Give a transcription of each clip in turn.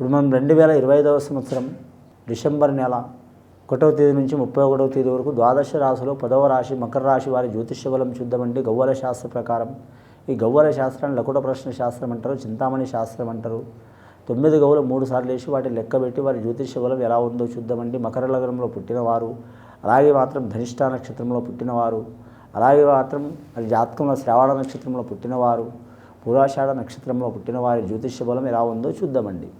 ఇప్పుడు మనం రెండు వేల ఇరవై ఐదవ సంవత్సరం డిసెంబర్ నెల ఒకటవ తేదీ నుంచి ముప్పై ఒకటవ తేదీ వరకు ద్వాదశ రాశిలో పదవ రాశి మకర రాశి వారి జ్యోతిష్య బలం చూద్దామండి. గవ్వల శాస్త్ర ప్రకారం. ఈ గవ్వల శాస్త్రాన్ని లకుట ప్రశ్న శాస్త్రం అంటారు చింతామణి శాస్త్రం అంటారు. తొమ్మిది గవ్వలు మూడు సార్లు వేసి వాటిని లెక్కబెట్టి వారి జ్యోతిష్య బలం ఎలా ఉందో చూద్దామండి. మకర లగ్నంలో పుట్టినవారు అలాగే మాత్రం ధనిష్ట నక్షత్రంలో పుట్టినవారు అలాగే మాత్రం అది జాతకంలో శ్రావణ నక్షత్రంలో పుట్టినవారు పురాషాఢ నక్షత్రంలో పుట్టిన వారి జ్యోతిష్య బలం ఎలా ఉందో చూద్దామండి.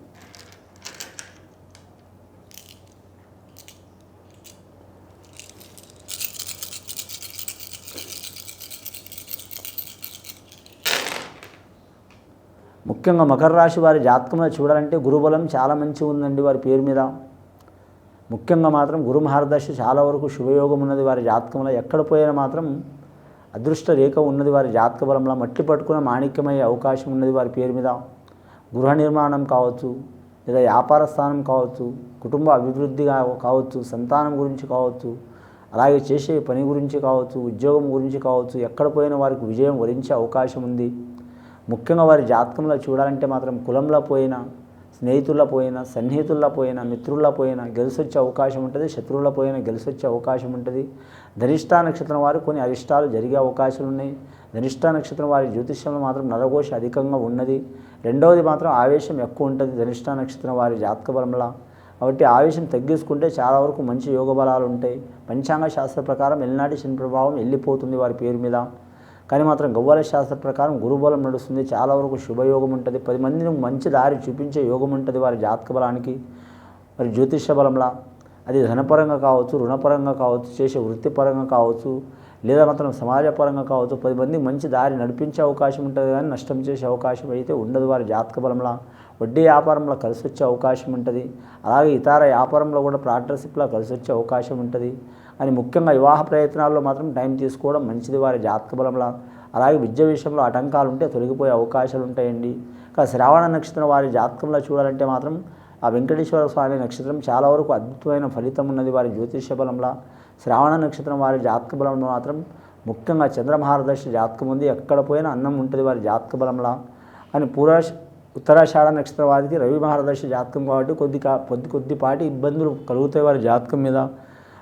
ముఖ్యంగా మకర రాశి వారి జాతకంలో చూడాలంటే గురుబలం చాలా మంచి ఉందండి వారి పేరు మీద. ముఖ్యంగా మాత్రం గురు మహారదశ చాలా వరకు శుభయోగం ఉన్నది వారి జాతకంలో. ఎక్కడ పోయినా మాత్రం అదృష్ట రేఖ ఉన్నది వారి జాతక బలంలో మట్టి పట్టుకున్న మాణిక్యమయ్యే అవకాశం ఉన్నది వారి పేరు మీద. గృహ నిర్మాణం కావచ్చు లేదా వ్యాపార స్థానం కావచ్చు కుటుంబ అభివృద్ధి కావచ్చు సంతానం గురించి కావచ్చు అలాగే చేసే పని గురించి కావచ్చు ఉద్యోగం గురించి కావచ్చు ఎక్కడ పోయిన వారికి విజయం వరించే అవకాశం ఉంది. ముఖ్యంగా వారి జాతకంలో చూడాలంటే మాత్రం కులంలో పోయినా స్నేహితుల్లో పోయినా సన్నిహితుల్లో పోయినా మిత్రుల్లో పోయినా గెలిసొచ్చే అవకాశం ఉంటుంది శత్రువుల పోయినా గెలిసొచ్చే అవకాశం ఉంటుంది. ధనిష్ట నక్షత్రం వారు కొన్ని అరిష్టాలు జరిగే అవకాశాలు ఉన్నాయి. ధనిష్ట నక్షత్రం వారి జ్యోతిష్యంలో మాత్రం నరఘోష అధికంగా ఉన్నది. రెండవది మాత్రం ఆవేశం ఎక్కువ ఉంటుంది ధనిష్ట నక్షత్రం వారి జాతక బలంలో. కాబట్టి ఆవేశం తగ్గించుకుంటే చాలా వరకు మంచి యోగ బలాలు ఉంటాయి. పంచాంగ శాస్త్ర ప్రకారం ఎల్నాటి శని ప్రభావం వెళ్ళిపోతుంది వారి పేరు మీద. కానీ మాత్రం గవ్వాల శాస్త్ర ప్రకారం గురుబలం నడుస్తుంది. చాలా వరకు శుభయోగం ఉంటుంది. పది మందిని మంచి దారి చూపించే యోగం ఉంటుంది వారి జాతక బలానికి. మరి జ్యోతిష బలంలా అది ధనపరంగా కావచ్చు రుణపరంగా కావచ్చు చేసే వృత్తిపరంగా కావచ్చు లేదా మాత్రం సమాజపరంగా కావచ్చు పది మంది మంచి దారి నడిపించే అవకాశం ఉంటుంది కానీ నష్టం చేసే అవకాశం అయితే ఉండదు. వారి జాతక బలంలా వడ్డీ వ్యాపారంలో కలిసి వచ్చే అవకాశం ఉంటుంది. అలాగే ఇతర వ్యాపారంలో కూడా పార్ట్నర్షిప్లో కలిసి వచ్చే అవకాశం ఉంటుంది. అని ముఖ్యంగా వివాహ ప్రయత్నాల్లో మాత్రం టైం తీసుకోవడం మంచిది. వారి జాతక బలంలా అలాగే విద్య విషయంలో ఆటంకాలు ఉంటే తొలగిపోయే అవకాశాలు ఉంటాయండి. కానీ శ్రావణ నక్షత్రం వారి జాతకంలో చూడాలంటే మాత్రం ఆ వెంకటేశ్వర స్వామి నక్షత్రం చాలా వరకు అద్భుతమైన ఫలితం ఉన్నది. వారి జ్యోతిష బలంలో శ్రావణ నక్షత్రం వారి జాతక బలంలో మాత్రం ముఖ్యంగా చంద్రమహారదర్శి జాతకం ఉంది. ఎక్కడ పోయినా అన్నం ఉంటుంది వారి జాతక బలంలో. అని పూర్వ ఉత్తరాషాఢ నక్షత్రం వారికి రవి మహారదర్శి జాతకం కాబట్టి కొద్ది కొద్ది కొద్దిపాటి ఇబ్బందులు కలుగుతాయి వారి జాతకం మీద.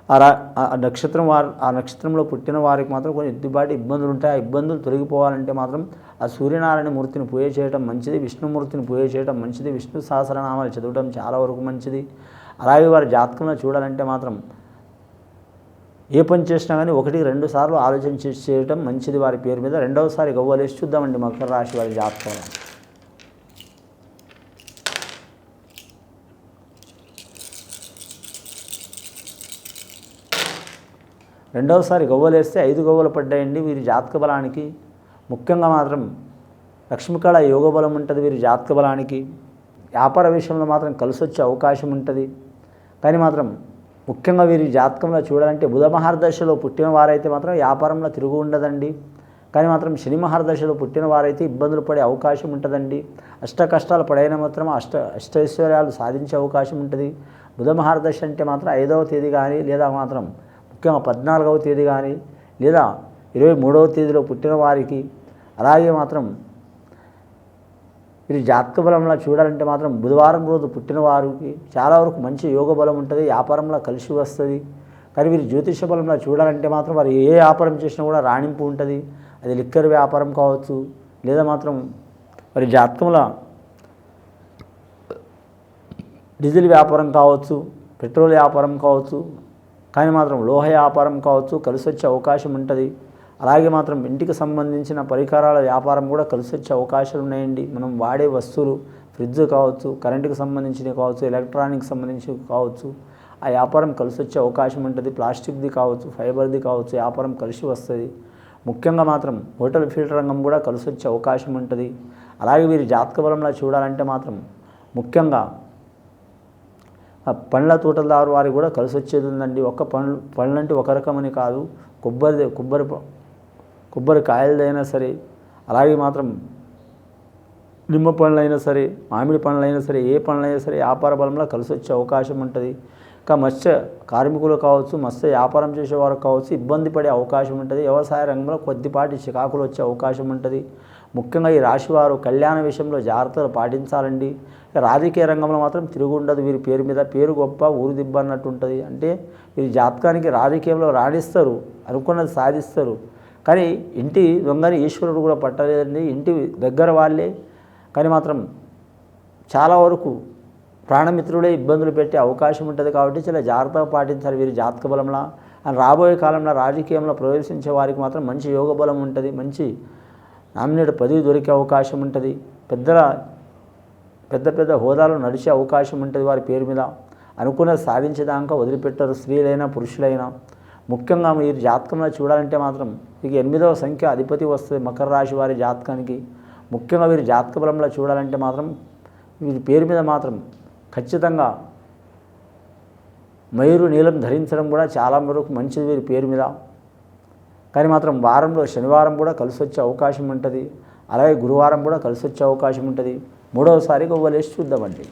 ఆ ఆ నక్షత్రం వారు ఆ నక్షత్రంలో పుట్టిన వారికి మాత్రం కొన్ని ఎద్దుబాటి ఇబ్బందులు ఉంటాయి. ఆ ఇబ్బందులు తొలగిపోవాలంటే మాత్రం ఆ సూర్యనారాయణ మూర్తిని పూజ చేయడం మంచిది. విష్ణుమూర్తిని పూజ చేయడం మంచిది. విష్ణు సహస్రనామాలు చదవడం చాలా వరకు మంచిది. అలాగే వారి జాతకంలో చూడాలంటే మాత్రం ఏ పని చేసినా కానీ ఒకటి రెండు సార్లు ఆలోచన చేసి చేయడం మంచిది వారి పేరు మీద. రెండవసారి గవ్వలేసి చూద్దామండి మకర రాశి వారి జాతకం. రెండవసారి గవ్వలేస్తే ఐదు గవ్వలు పడ్డాయండి వీరి జాతక బలానికి. ముఖ్యంగా మాత్రం లక్ష్మీకళ యోగ బలం ఉంటుంది వీరి జాతక బలానికి. వ్యాపార విషయంలో మాత్రం కలిసి వచ్చే అవకాశం ఉంటుంది. కానీ మాత్రం ముఖ్యంగా వీరి జాతకంలో చూడాలంటే బుధ మహారదశలో పుట్టిన వారైతే మాత్రం వ్యాపారంలో తిరుగు ఉండదండి. కానీ మాత్రం శని మహారదశలో పుట్టిన వారైతే ఇబ్బందులు పడే అవకాశం ఉంటుందండి. అష్ట కష్టాలు పడైన మాత్రం అష్ట అష్టైశ్వర్యాలు సాధించే అవకాశం ఉంటుంది. బుధ మహారదశ అంటే మాత్రం ఐదవ తేదీ కానీ లేదా మాత్రం ముఖ్యంగా పద్నాలుగవ తేదీ కానీ లేదా ఇరవై మూడవ తేదీలో పుట్టిన వారికి అలాగే మాత్రం మీరు జాతక బలంలో చూడాలంటే మాత్రం బుధవారం రోజు పుట్టిన వారికి చాలా వరకు మంచి యోగ బలం ఉంటుంది వ్యాపారంలో కలిసి వస్తుంది. కానీ వీరి జ్యోతిష బలంలో చూడాలంటే మాత్రం వారు ఏ వ్యాపారం చేసినా కూడా రాణింపు ఉంటుంది. అది లిక్కర్ వ్యాపారం కావచ్చు లేదా మాత్రం మరి జాతకంలో డీజిల్ వ్యాపారం కావచ్చు పెట్రోల్ వ్యాపారం కావచ్చు కానీ మాత్రం లోహ వ్యాపారం కావచ్చు కలిసి వచ్చే అవకాశం ఉంటుంది. అలాగే మాత్రం ఇంటికి సంబంధించిన పరికరాల వ్యాపారం కూడా కలిసి వచ్చే అవకాశాలు ఉన్నాయండి. మనం వాడే వస్తువులు ఫ్రిడ్జ్ కావచ్చు కరెంటుకి సంబంధించినవి కావచ్చు ఎలక్ట్రానిక్ సంబంధించినవి కావచ్చు ఆ వ్యాపారం కలిసి వచ్చే అవకాశం ఉంటుంది. ప్లాస్టిక్ది కావచ్చు ఫైబర్ది కావచ్చు వ్యాపారం కలిసి వస్తుంది. ముఖ్యంగా మాత్రం హోటల్ ఫీల్డ్ రంగం కూడా కలిసి వచ్చే అవకాశం ఉంటుంది. అలాగే వీరి జాతక బలంలో చూడాలంటే మాత్రం ముఖ్యంగా పండ్ల తోటలదారు వారికి కూడా కలిసి వచ్చేది ఉందండి. ఒక్క పండ్లు పండ్లు అంటే ఒక రకమని కాదు. కొబ్బరి కొబ్బరి కొబ్బరి కాయలదైనా సరే అలాగే మాత్రం నిమ్మ పండ్లైనా సరే మామిడి పండ్లైనా సరే ఏ పండ్లైనా సరే వ్యాపార బలంలో కలిసి వచ్చే అవకాశం ఉంటుంది. ఇంకా మత్స్య కార్మికులు కావచ్చు మత్స్య వ్యాపారం చేసేవారు కావచ్చు ఇబ్బంది పడే అవకాశం ఉంటుంది. వ్యవసాయ రంగంలో కొద్దిపాటి చికాకులు వచ్చే అవకాశం ఉంటుంది. ముఖ్యంగా ఈ రాశివారు కళ్యాణ విషయంలో జాగ్రత్తలు పాటించాలండి. రాజకీయ రంగంలో మాత్రం తిరుగు ఉండదు వీరి పేరు మీద. పేరు గొప్ప ఊరు దిబ్బ అన్నట్టు ఉంటుంది. అంటే వీరి జాతకానికి రాజకీయంలో రాణిస్తారు అనుకున్నది సాధిస్తారు. కానీ ఇంటి దొంగని ఈశ్వరుడు కూడా పట్టలేదండి. ఇంటి దగ్గర వాళ్ళే. కానీ మాత్రం చాలా వరకు ప్రాణమిత్రులే ఇబ్బందులు పెట్టే అవకాశం ఉంటుంది కాబట్టి చాలా జాగ్రత్తగా పాటించాలి వీరి జాతక బలంలా. అని రాబోయే కాలంలో రాజకీయంలో ప్రవేశించే వారికి మాత్రం మంచి యోగ బలం ఉంటుంది. మంచి నామినేట్ పదవి దొరికే అవకాశం ఉంటుంది. పెద్దల పెద్ద పెద్ద హోదాలో నడిచే అవకాశం ఉంటుంది వారి పేరు మీద. అనుకున్నది సాధించేదాకా వదిలిపెట్టరు. స్త్రీలైనా పురుషులైనా. ముఖ్యంగా మీరు జాతకంలో చూడాలంటే మాత్రం మీకు ఎనిమిదవ సంఖ్య అధిపతి వస్తుంది మకర రాశి వారి జాతకానికి. ముఖ్యంగా వీరి జాతక బలంలో చూడాలంటే మాత్రం వీరి పేరు మీద మాత్రం ఖచ్చితంగా మయూరు నీలం ధరించడం కూడా చాలా వరకు మంచిది వీరి పేరు మీద. కానీ మాత్రం వారంలో శనివారం కూడా కలిసి వచ్చే అవకాశం ఉంటుంది. అలాగే గురువారం కూడా కలిసి వచ్చే అవకాశం ఉంటుంది. మూడవసారి గొవ్వలేసి చూద్దామండి.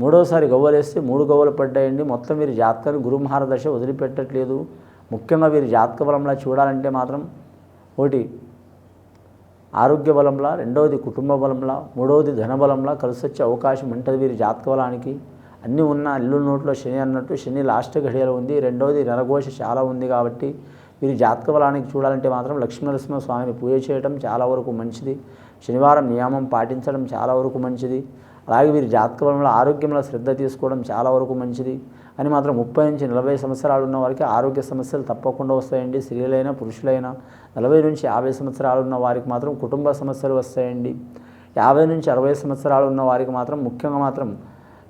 మూడోసారి గవ్వలేస్తే మూడు గవ్వలు పడ్డాయండి. మొత్తం వీరి జాతకాన్ని గురుమహార దశ వదిలిపెట్టట్లేదు. ముఖ్యంగా వీరి జాతక బలంలా చూడాలంటే మాత్రం ఒకటి ఆరోగ్య బలంలా రెండవది కుటుంబ బలంలా మూడవది ధన బలంలా కలిసి వచ్చే అవకాశం ఉంటుంది వీరి జాతక బలానికి. అన్నీ ఉన్న అల్లు నోట్లో శని అన్నట్టు శని లాస్ట్ ఘడియలో ఉంది. రెండవది నరఘోష చాలా ఉంది కాబట్టి వీరి జాతక బలానికి చూడాలంటే మాత్రం లక్ష్మీనరసింహ స్వామిని పూజ చేయడం చాలా వరకు మంచిది. శనివారం నియమం పాటించడం చాలా వరకు మంచిది. అలాగే వీరి జాతక బలంలో ఆరోగ్యంలో శ్రద్ధ తీసుకోవడం చాలా వరకు మంచిది. అని మాత్రం ముప్పై నుంచి నలభై సంవత్సరాలు ఉన్న వారికి ఆరోగ్య సమస్యలు తప్పకుండా వస్తాయండి. స్త్రీలైనా పురుషులైనా నలభై నుంచి యాభై సంవత్సరాలు ఉన్న వారికి మాత్రం కుటుంబ సమస్యలు వస్తాయండి. యాభై నుంచి అరవై సంవత్సరాలు ఉన్న వారికి మాత్రం ముఖ్యంగా మాత్రం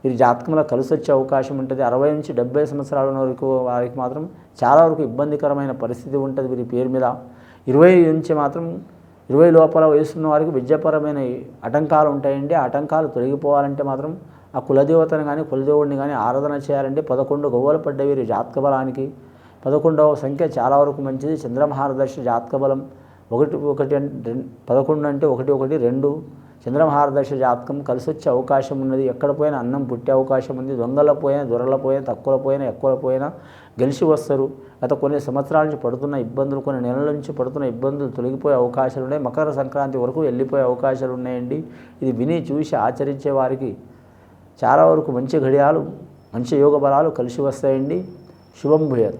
వీరి జాతకంలో కలిసి వచ్చే అవకాశం ఉంటుంది. అరవై నుంచి డెబ్బై సంవత్సరాల వరకు వారికి మాత్రం చాలా వరకు ఇబ్బందికరమైన పరిస్థితి ఉంటుంది వీరి పేరు మీద. ఇరవై నుంచి మాత్రం ఇరవై లోపల వయసున్న వారికి విద్యాపరమైన ఆటంకాలు ఉంటాయండి. ఆ ఆటంకాలు తొలగిపోవాలంటే మాత్రం ఆ కులదేవతను కానీ కులదేవుడిని కానీ ఆరాధన చేయాలంటే పదకొండు గొవ్వలు పడ్డ వీరి జాతక బలానికి. పదకొండవ సంఖ్య చాలా వరకు మంచిది. చంద్రమహారదర్శి జాతక బలం ఒకటి ఒకటి అంటే పదకొండు అంటే ఒకటి ఒకటి రెండు. చంద్రమహారదర్శ జాతకం కలిసి వచ్చే అవకాశం ఉన్నది. ఎక్కడ పోయినా అన్నం పుట్టే అవకాశం ఉంది. దొంగల పోయినా దొరల పోయినా తక్కువ పోయినా ఎక్కువ పోయినా గెలిచి వస్తారు. గత కొన్ని సంవత్సరాల నుంచి పడుతున్న ఇబ్బందులు కొన్ని నెలల నుంచి పడుతున్న ఇబ్బందులు తొలగిపోయే అవకాశాలు ఉన్నాయి. మకర సంక్రాంతి వరకు వెళ్ళిపోయే అవకాశాలు ఉన్నాయండి. ఇది విని చూసి ఆచరించే వారికి చాలా వరకు మంచి ఘడియాలు మంచి యోగ బలాలు కలిసి వస్తాయండి. శుభం భూయత్.